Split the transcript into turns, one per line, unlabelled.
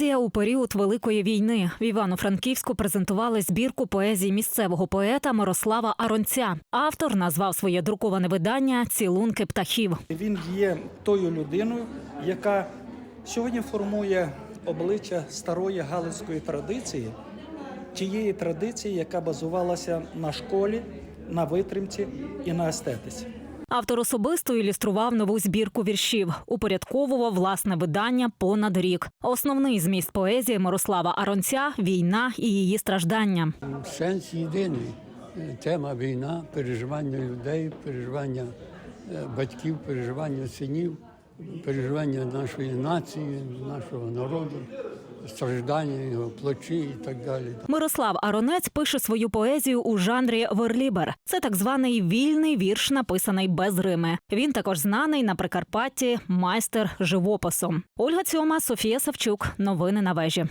Поезія у період Великої війни в Івано-Франківську презентували збірку поезії місцевого поета Мирослава Аронця. Автор назвав своє друковане видання Цілунки птахів.
Він є тою людиною, яка сьогодні формує обличчя старої галицької традиції, тієї традиції, яка базувалася на школі, на витримці і на естетиці.
Автор особисто ілюстрував нову збірку віршів, упорядковував власне видання понад рік. Основний зміст поезії Мирослава Аронця війна і її страждання.
Сенс єдиний. Тема війна, переживання людей, переживання е, батьків, переживання синів, переживання нашої нації, нашого народу, страждання його, плачі і так далі.
Мирослав Аронець пише свою поезію у жанрі верлібер. Це так званий вільний вірш, написаний без рими. Він також знаний на Прикарпатті майстер живопису. Ольга Цьома, Софія Савчук. Новини на вежі.